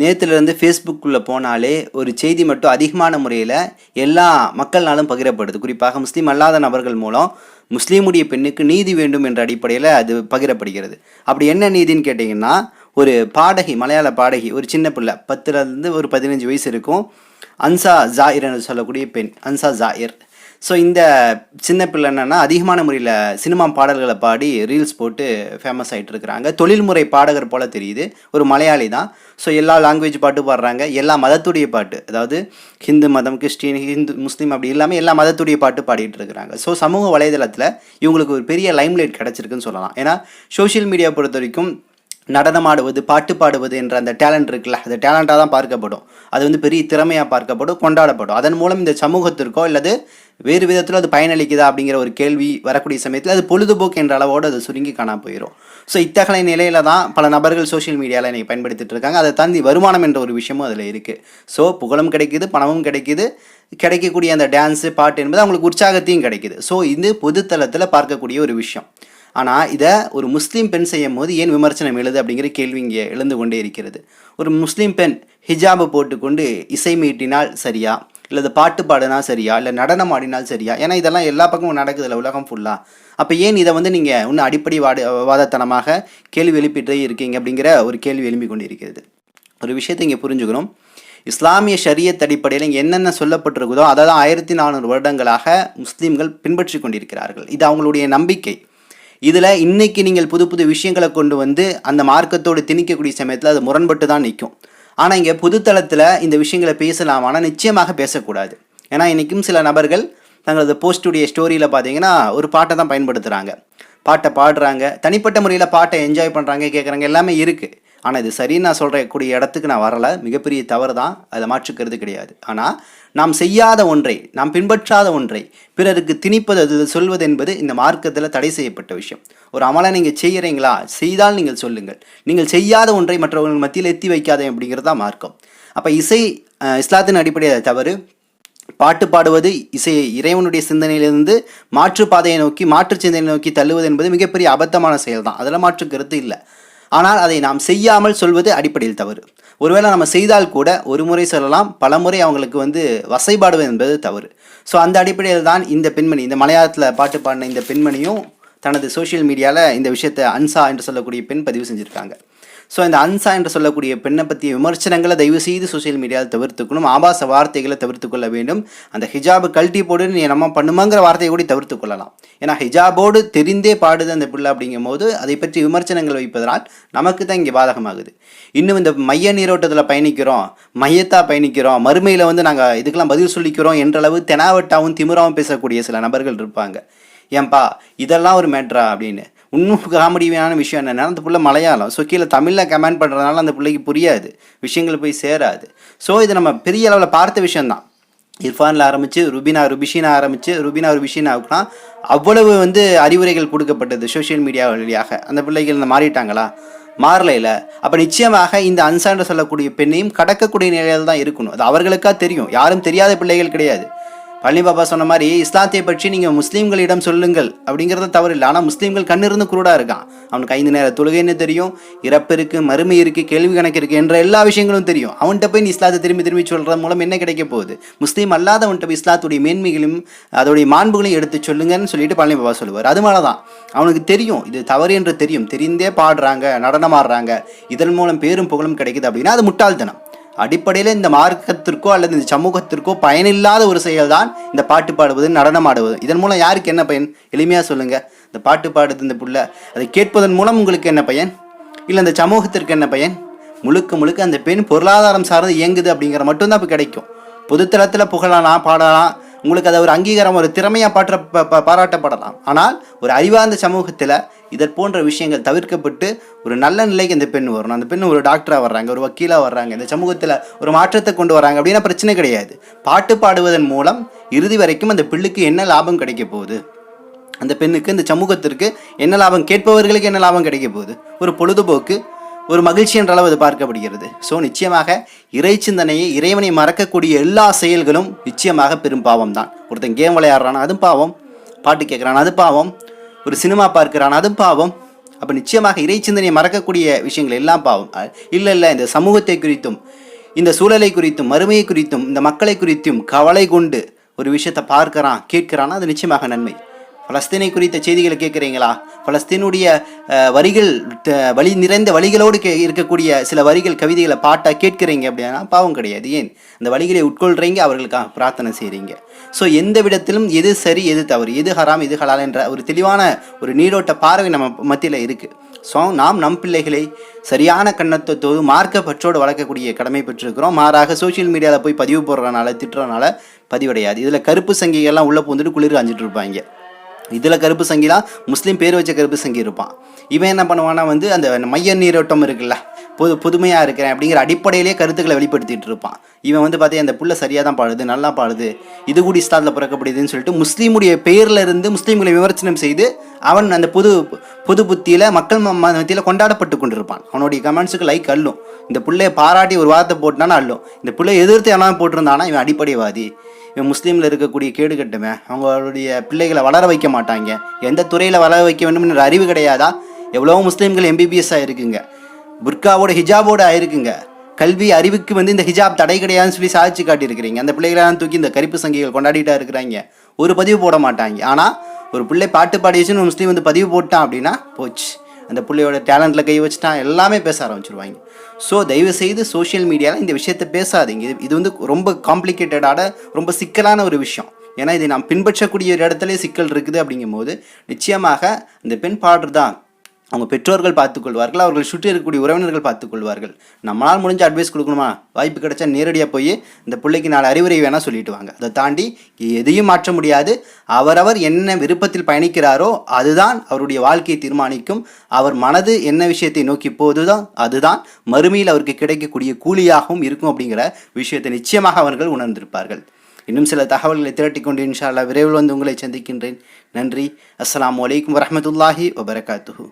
நேற்றுலேருந்து ஃபேஸ்புக்குள்ளே போனாலே ஒரு செய்தி மட்டும் அதிகமான முறையில் எல்லா மக்கள்னாலும் பகிரப்படுது. குறிப்பாக முஸ்லீம் அல்லாத நபர்கள் மூலம் முஸ்லீமுடைய பெண்ணுக்கு நீதி வேண்டும் என்ற அடிப்படையில் அது பகிரப்படுகிறது. அப்படி என்ன நீதின்னு கேட்டிங்கன்னா ஒரு பாடகி மலையாள பாடகி ஒரு சின்ன பிள்ளை பத்துலேருந்து ஒரு பதினஞ்சு வயசு இருக்கும். அன்சா ஜாயிர் என்று சொல்லக்கூடிய பெண் அன்சா ஜாயிர். ஸோ இந்த சின்ன பிள்ளை என்னென்னா அதிகமான முறையில் சினிமா பாடல்களை பாடி ரீல்ஸ் போட்டு ஃபேமஸ் ஆகிட்டு இருக்கிறாங்க. தொழில்முறை பாடகர் போல் தெரியுது. ஒரு மலையாளி தான். ஸோ எல்லா லாங்குவேஜ் பாட்டு பாடுறாங்க. எல்லா மதத்துடைய பாட்டு அதாவது ஹிந்து மதம் கிறிஸ்டின் ஹிந்து முஸ்லீம் அப்படி இல்லாமல் எல்லா மதத்துடைய பாட்டு பாடிட்டு இருக்கிறாங்க. ஸோ சமூக வலைதளத்தில் இவங்களுக்கு ஒரு பெரிய லைம்லைட் கிடச்சிருக்குன்னு சொல்லலாம். ஏன்னா சோஷியல் மீடியா பொறுத்த வரைக்கும் நடனமாடுவது பாட்டு பாடுவது என்ற அந்த டேலண்ட் இருக்குல்ல அந்த டேலண்ட்டாக தான் பார்க்கப்படும். அது வந்து பெரிய திறமையாக பார்க்கப்படும் கொண்டாடப்படும். அதன் மூலம் இந்த சமூகத்திற்கோ அல்லது வேறு விதத்தில் அது பயனளிக்குதா அப்படிங்கிற ஒரு கேள்வி வரக்கூடிய சமயத்தில் அது பொழுதுபோக்கு என்ற அளவோடு அது சுருங்கி காணாம போயிடும் ஸோ இத்தகைய நிலையில தான் பல நபர்கள் சோஷியல் மீடியாவில் என்னை பயன்படுத்திட்டு இருக்காங்க. அதை தாண்டி வருமானம் என்ற ஒரு விஷயமும் அதில் இருக்குது ஸோ புகழும் கிடைக்குது பணமும் கிடைக்குது. கிடைக்கக்கூடிய அந்த டான்ஸு பாட்டு என்பது அவங்களுக்கு உற்சாகத்தையும் கிடைக்குது. ஸோ இது பொதுத்தளத்தில் பார்க்கக்கூடிய ஒரு விஷயம். ஆனால் இதை ஒரு முஸ்லீம் பெண் செய்யும் போது ஏன் விமர்சனம் எழுது அப்படிங்கிற கேள்வி இங்கே எழுந்து கொண்டே இருக்கிறது. ஒரு முஸ்லீம் பெண் ஹிஜாபை போட்டுக்கொண்டு இசை மீட்டினால் சரியா? இல்லை பாட்டு பாடினா சரியா? இல்லை நடனம் ஆடினால் சரியா? ஏன்னா இதெல்லாம் எல்லா பக்கமும் நடக்குதுல்ல உலகம் ஃபுல்லாக அப்போ ஏன் இதை வந்து நீங்கள் இன்னும் அடிப்படை வாடு வாதத்தனமாக கேள்வி எழுப்பிட்டே இருக்கீங்க அப்படிங்கிற ஒரு கேள்வி எழுப்பி கொண்டு இருக்கிறது. ஒரு விஷயத்தை இங்கே புரிஞ்சுக்கணும். இஸ்லாமிய ஷரியத் அடிப்படையில் இங்கே என்னென்ன சொல்லப்பட்டிருக்குதோ அதை தான் ஆயிரத்தி நானூறு வருடங்களாக முஸ்லீம்கள் பின்பற்றி கொண்டிருக்கிறார்கள். இது அவங்களுடைய நம்பிக்கை. இதில் இன்றைக்கி நீங்கள் புது புது விஷயங்களை கொண்டு வந்து அந்த மார்க்கத்தோடு திணிக்கக்கூடிய சமயத்தில் அது முரண்பட்டு தான் நிற்கும் ஆனால் இங்கே புதுத்தளத்தில் இந்த விஷயங்களை பேசலாம். ஆனால் நிச்சயமாக பேசக்கூடாது. ஏன்னா இன்றைக்கும் சில நபர்கள் தங்களது போஸ்டுடைய ஸ்டோரியில் பார்த்தீங்கன்னா ஒரு பாட்டை தான் பயன்படுத்துகிறாங்க பாட்டை பாடுறாங்க. தனிப்பட்ட முறையில் பாட்டை என்ஜாய் பண்ணுறாங்க கேட்குறாங்க எல்லாமே இருக்குது ஆனால் இது சரின்னு நான் சொல்கிறக்கூடிய இடத்துக்கு நான் வரலை. மிகப்பெரிய தவறு தான் அதை மாற்றுக்கிறது கிடையாது. ஆனால் நாம் செய்யாத ஒன்றை நாம் பின்பற்றாத ஒன்றை பிறருக்கு திணிப்பது அது சொல்வது என்பது இந்த மார்க்கத்தில் தடை செய்யப்பட்ட விஷயம். ஒரு அமலை நீங்கள் செய்கிறீங்களா செய்தால் நீங்கள் சொல்லுங்கள். நீங்கள் செய்யாத ஒன்றை மற்றவர்கள் மத்தியில் எத்தி வைக்காதே அப்படிங்கிறது தான் மார்க்கம். அப்போ இசை இஸ்லாத்தின் அடிப்படையில் தவறு. பாட்டு பாடுவது இசையை இறைவனுடைய சிந்தனையிலிருந்து மாற்று பாதையை நோக்கி மாற்று சிந்தனை நோக்கி தள்ளுவது என்பது மிகப்பெரிய அபத்தமான செயல் தான் அதில் மாற்று கருத்து இல்லை. ஆனால் அதை நாம் செய்யாமல் சொல்வது அடிப்படையில் தவறு. ஒருவேளை நம்ம செய்தால் கூட ஒரு முறை சொல்லலாம் பல முறை அவங்களுக்கு வந்து வசைபாடுவது என்பது தவறு. ஸோ அந்த அடிப்படையில் தான் இந்த பெண்மணி இந்த மலையாளத்தில் பாட்டு பாடின இந்த பெண்மணியும் தனது சோஷியல் மீடியாவில் இந்த விஷயத்தை அன்சா என்று சொல்லக்கூடிய பெண் பதிவு செஞ்சுருக்காங்க. ஸோ இந்த அன்சா என்று சொல்லக்கூடிய பெண்ணை பற்றிய விமர்சனங்களை தயவு செய்து சோஷியல் மீடியாவில் தவிர்த்துக்கணும். ஆபாச வார்த்தைகளை தவிர்த்து கொள்ள வேண்டும். அந்த ஹிஜாபு கழட்டி போடு நீ நம்ம பண்ணுமாங்கிற வார்த்தையை கூட தவிர்த்து கொள்ளலாம். ஏன்னா ஹிஜாபோடு தெரிந்தே பாடுது அந்த பிள்ளை அப்படிங்கும் போது அதை பற்றி விமர்சனங்கள் வைப்பதனால் நமக்கு தான் இங்கே பாதகமாகுது. இன்னும் இந்த மைய நீரோட்டத்தில் பயணிக்கிறோம் மையத்தாக பயணிக்கிறோம் மறுமையில் வந்து நாங்கள் இதுக்கெல்லாம் பதில் சொல்லிக்கிறோம் என்றளவு தெனாவட்டாவும் திமிராவும் பேசக்கூடிய சில நபர்கள் இருப்பாங்க. ஏன்பா இதெல்லாம் ஒரு மேட்ரா அப்படின்னு. இன்னும் காமெடியான விஷயம் என்னென்னா அந்த பிள்ளை மலையாளம். ஸோ கீழே தமிழில் கமெண்ட் பண்ணுறதுனால அந்த பிள்ளைக்கு புரியாது. விஷயங்கள் போய் சேராது. ஸோ இது நம்ம பெரிய அளவில் பார்த்த விஷயம்தான். இர்ஃபானில் ஆரம்பித்து ருபினா ருபிஷினா ஆரம்பித்து ருபினா ருபிஷினாவுக்குலாம் அவ்வளவு வந்து அறிவுரைகள் கொடுக்கப்பட்டது சோஷியல் மீடியா வழியாக. அந்த பிள்ளைகள் இந்த மாறிட்டாங்களா? மாறலைல. அப்போ நிச்சயமாக இந்த அன்சான்று சொல்லக்கூடிய பெண்ணையும் கடக்கக்கூடிய நிலையில் தான் இருக்கணும். அது அவர்களுக்காக தெரியும். யாரும் தெரியாத பிள்ளைகள் கிடையாது. பழனி பாபா சொன்ன மாதிரி இஸ்லாத்தை பற்றி நீங்கள் முஸ்லீம்களிடம் சொல்லுங்கள். அப்படிங்கிறது தவறு இல்லை ஆனால் முஸ்லீம்கள் கண்ணிருந்து குருடாக இருக்கான். அவனுக்கு ஐந்து நேர தொழுகைன்னு தெரியும்? இறப்பு இருக்கு மறுமை இருக்கு கேள்வி கணக்கு இருக்கு என்ற எல்லா விஷயங்களும் தெரியும். அவன்கிட்ட போய் நீ இஸ்லாத்தை திரும்பி திரும்பி சொல்றது மூலம் என்ன கிடைக்க போகுது? முஸ்லீம் அல்லாதவன்கிட்ட போய் இஸ்லாத்துடைய மேன்மைகளையும் அதோடைய மாண்புகளையும் எடுத்து சொல்லுங்கன்னு சொல்லிட்டு பழனி பாபா சொல்லுவார். அது மாதிரி தான் அவனுக்கு தெரியும். இது தவறு என்று தெரியும். தெரிந்தே பாடுறாங்க நடனமாடுறாங்க. இதன் மூலம் பேரும் புகழும் கிடைக்குது அப்படின்னா அது முட்டாள்தனம். அடிப்படையில் இந்த மார்க்கத்திற்கோ அல்லது இந்த சமூகத்திற்கோ பயனில்லாத ஒரு செயல்தான் இந்த பாட்டு பாடுவது நடனம் ஆடுவது. இதன் மூலம் யாருக்கு என்ன பயன்? எளிமையாக சொல்லுங்கள் இந்த பாட்டு பாடுது இந்த புள்ள. அதை கேட்பதன் மூலம் உங்களுக்கு என்ன பயன்? இல்லை இந்த சமூகத்திற்கு என்ன பயன்? முழுக்க முழுக்க அந்த பெண் பொருளாதாரம் சார்ந்து இயங்குது அப்படிங்கிற மட்டும்தான் இப்போ கிடைக்கும். பொதுத்தளத்தில் புகழலாம் பாடலாம். உங்களுக்கு அதை ஒரு அங்கீகாரம் ஒரு திறமையாக பாற்ற ப- பாராட்டப்படலாம். ஆனால் ஒரு அறிவார்ந்த சமூகத்தில் இதற் போன்ற விஷயங்கள் தவிர்க்கப்பட்டு ஒரு நல்ல நிலைக்கு இந்த பெண் வரணும். அந்த பெண் ஒரு டாக்டராக வர்றாங்க ஒரு வக்கீலாக வர்றாங்க இந்த சமூகத்தில் ஒரு மாற்றத்தை கொண்டு வராங்க அப்படின்னா பிரச்சனை கிடையாது. பாட்டு பாடுவதன் மூலம் இறுதி வரைக்கும் அந்த பிள்ளுக்கு என்ன லாபம் கிடைக்க போகுது? அந்த பெண்ணுக்கு இந்த சமூகத்திற்கு என்ன லாபம்? கேட்பவர்களுக்கு என்ன லாபம் கிடைக்க போகுது? ஒரு பொழுதுபோக்கு ஒரு மகிழ்ச்சி என்ற அளவு பார்க்கப்படுகிறது. ஸோ நிச்சயமாக இறை சிந்தனையை இறைவனை மறக்கக்கூடிய எல்லா செயல்களும் நிச்சயமாக பெரும் பாவம் தான். ஒருத்தன் கேம் விளையாடுறான் அதுவும் பாவம். பாட்டு கேட்குறான் அது பாவம். ஒரு சினிமா பார்க்கிறான் அதுவும் பாவம். அப்போ நிச்சயமாக இறை சிந்தனையை மறக்கக்கூடிய விஷயங்கள் எல்லாம் பாவம். இல்லை இல்லை இந்த சமூகத்தை குறித்தும் இந்த சூழலை குறித்தும் மறுமையை குறித்தும் இந்த மக்களை குறித்தும் கவலை கொண்டு ஒரு விஷயத்தை பார்க்குறான் கேட்குறான்னா அது நிச்சயமாக நன்மை. பலஸ்தீனை குறித்த செய்திகளை கேட்குறீங்களா? பலஸ்தீனுடைய வரிகள் வழி நிறைந்த வழிகளோடு கே இருக்கக்கூடிய சில வரிகள் கவிதைகளை பாட்டாக கேட்குறீங்க அப்படின்னா பாவம் கிடையாது. ஏன்? அந்த வழிகளை உட்கொள்கிறீங்க அவர்களுக்காக பிரார்த்தனை செய்கிறீங்க ஸோ எந்த விடத்திலும் எது சரி எது தவறு எது ஹராம் எது ஹலால் என்ற ஒரு தெளிவான ஒரு நீரோட்ட பார்வை நம்ம மத்தியில் இருக்குது ஸோ நாம் நம் பிள்ளைகளை சரியான கண்ணத்தோடு மார்க்க பற்றோடு வளர்க்கக்கூடிய கடமை பெற்றிருக்கிறோம். மாறாக சோஷியல் மீடியாவில் போய் பதிவு போடுறதுனால திட்டுறதுனால பதிவடையாது. இதில் கருப்பு சங்கிகள்லாம் உள்ளே பூந்துட்டு குளிர் அஞ்சிட்டு இருப்பாங்க. இதில் கருப்பு சங்கிலாம் முஸ்லீம் பேர் வச்ச கருப்பு சங்கி இருப்பான். இவன் என்ன பண்ணுவான்னா வந்து அந்த மைய நீரோட்டம் இருக்குல்ல புது புதுமையாக இருக்கிறேன் அப்படிங்கிற அடிப்படையிலே கருத்துக்களை வெளிப்படுத்திட்டு இருப்பான். இவன் வந்து பார்த்தீங்க அந்த புள்ள சரியாக தான் பாடுது நல்லா பாடுது இது கூட இஸ்லாத்தில் பிறக்கப்படுதுன்னு சொல்லிட்டு முஸ்லீமுடைய பெயரில் இருந்து முஸ்லீம்களை விமர்சனம் செய்து அவன் அந்த புது புது புத்தியில் மக்கள் ம- மத்தியில் கொண்டாடப்பட்டு கொண்டிருப்பான். அவனுடைய கமெண்ட்ஸுக்கு லைக் அள்ளும். இந்த பிள்ளைய பாராட்டி ஒரு வார்த்தை போட்டானா அள்ளும். இந்த பிள்ளை எதிர்த்து எல்லாம் போட்டிருந்தானா இவன் அடிப்படைவாதி. இவன் முஸ்லீமில் இருக்கக்கூடிய கேடு கட்டுமே அவங்களுடைய பிள்ளைகளை வளர வைக்க மாட்டாங்க. எந்த துறையில் வளர வைக்க வேண்டும்ன்ற அறிவு கிடையாதா? எவ்வளவோ முஸ்லீம்கள் எம்பிபிஎஸ் இருக்குங்க. புர்காவோட ஹிஜாபோட ஆயிருக்குங்க. கல்வி அறிவுக்கு வந்து இந்த ஹிஜாப் தடை கிடையாதுன்னு சொல்லி சாதிச்சு காட்டியிருக்கிறீங்க. அந்த பிள்ளைகளெல்லாம் தூக்கி இந்த கருப்பு சங்கிகள் கொண்டாடிட்டா இருக்கிறாங்க. ஒரு பதிவு போட மாட்டாங்க. ஆனால் ஒரு பிள்ளை பாட்டு பாடிச்சுன்னு ஒரு முஸ்லீம் வந்து பதிவு போட்டான் அப்படின்னா போச்சு. அந்த பிள்ளையோட டேலண்ட்டில் கை வச்சுட்டான். எல்லாமே பேச ஆரம்பிச்சிருவாங்க. ஸோ தயவு செய்து சோஷியல் மீடியாவில் இந்த விஷயத்தை பேசாதீங்க. இது இது வந்து ரொம்ப காம்ப்ளிகேட்டடான ரொம்ப சிக்கலான ஒரு விஷயம். ஏன்னா இதை நாம் பின்பற்றக்கூடிய ஒரு இடத்துல சிக்கல் இருக்குது அப்படிங்கும்போது நிச்சயமாக இந்த பெண் பாடுறதா அவங்க பெற்றோர்கள் பார்த்துக்கொள்வார்கள் அவர்கள் சுற்றி இருக்கக்கூடிய உறவினர்கள் பார்த்துக்கொள்வார்கள். நம்மளால் முடிஞ்ச அட்வைஸ் கொடுக்கணுமா? வாய்ப்பு கிடைச்சா நேரடியாக போய் இந்த பிள்ளைக்கு நாலு அறிவுரை வேணால் சொல்லிட்டு வாங்க. அதை தாண்டி எதையும் மாற்ற முடியாது. அவரவர் என்ன விருப்பத்தில் பயணிக்கிறாரோ அதுதான் அவருடைய வாழ்க்கையை தீர்மானிக்கும். அவர் மனது என்ன விஷயத்தை நோக்கி போதுதான் அதுதான் மறுமையில் அவருக்கு கிடைக்கக்கூடிய கூலியாகவும் இருக்கும் அப்படிங்கிற விஷயத்தை நிச்சயமாக அவர்கள் உணர்ந்திருப்பார்கள். இன்னும் சில தகவல்களை திரட்டிக்கொண்டு இன்ஷா அல்லாஹ் விரைவில் வந்து உங்களை சந்திக்கின்றேன். நன்றி. அஸ்லாம் அலைக்கும் வரமத்துல்லாஹி வபரகாத்துஹூ.